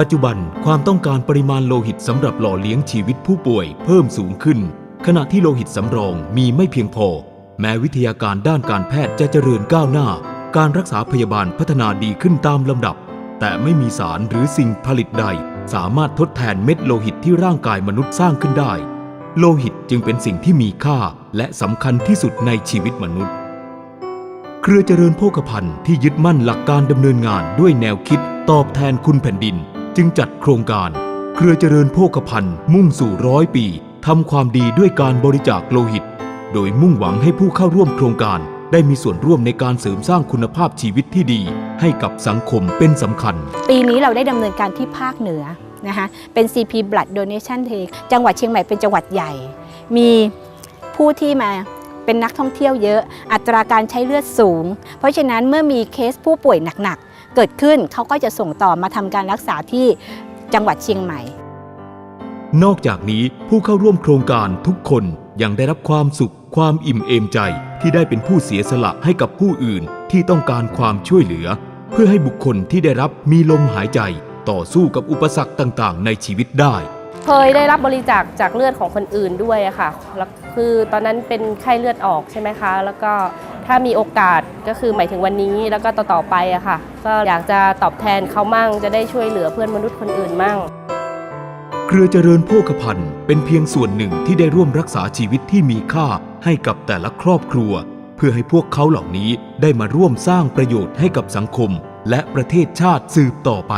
ปัจจุบันความต้องการปริมาณโลหิตสำหรับหล่อเลี้ยงชีวิตผู้ป่วยเพิ่มสูงขึ้น ขณะที่โลหิตสำรองมีไม่เพียงพอ แม้วิทยาการด้านการแพทย์จะเจริญก้าวหน้า การรักษาพยาบาลพัฒนาดีขึ้นตามลำดับ แต่ไม่มีสารหรือสิ่งผลิตใด สามารถทดแทนเม็ดโลหิตที่ร่างกายมนุษย์สร้างขึ้นได้ โลหิตจึงเป็นสิ่งที่มีค่าและสำคัญที่สุดในชีวิตมนุษย์ เครือเจริญโภคภัณฑ์ที่ยึดมั่นหลักการดำเนินงานด้วยแนวคิดตอบแทนคุณแผ่นดิน จึงจัดโครงการ เครือเจริญโภคภัณฑ์ มุ่งสู่ร้อยปีทำความดีด้วยการบริจาคโลหิต โดยมุ่งหวังให้ผู้เข้าร่วมโครงการ ได้มีส่วนร่วมในการเสริมสร้างคุณภาพชีวิตที่ดี ให้กับสังคมเป็นสำคัญ ปีนี้เราได้ดำเนินการที่ภาคเหนือนะคะเป็น CP Blood Donation Day จังหวัดเชียงใหม่เป็นจังหวัดใหญ่ มีผู้ที่มาเป็นนักท่องเที่ยวเยอะ อัตราการใช้เลือดสูง เพราะฉะนั้นเมื่อมีเคสผู้ป่วยหนัก เกิดขึ้นเขาก็จะส่งต่อมาทำการรักษาที่จังหวัดเชียงใหม่ นอกจากนี้ผู้เข้าร่วมโครงการทุกคนยังได้รับความสุข ความอิ่มเอมใจที่ได้เป็นผู้เสียสละให้กับผู้อื่นที่ต้องการความช่วยเหลือ เพื่อให้บุคคลที่ได้รับมีลมหายใจ ต่อสู้กับอุปสรรคต่างๆ ในชีวิตได้ เคยได้รับบริจาคจากเลือดของคนอื่นด้วยอะค่ะแล้วคือตอนนั้นเป็นไข้เลือดออกใช่ไหมคะ แล้วก็ ถ้ามีโอกาสก็คือหมายถึงวันนี้แล้วก็ต่อๆไปอะค่ะ ก็อยากจะตอบแทนเขามั่ง จะได้ช่วยเหลือเพื่อนมนุษย์คนอื่นมั่ง เครือเจริญโภคภัณฑ์เป็นเพียงส่วนหนึ่งที่ได้ร่วมรักษาชีวิตที่มีค่าให้กับแต่ละครอบครัว เพื่อให้พวกเขาเหล่านี้ได้มาร่วมสร้างประโยชน์ให้กับสังคม และประเทศชาติสืบต่อไป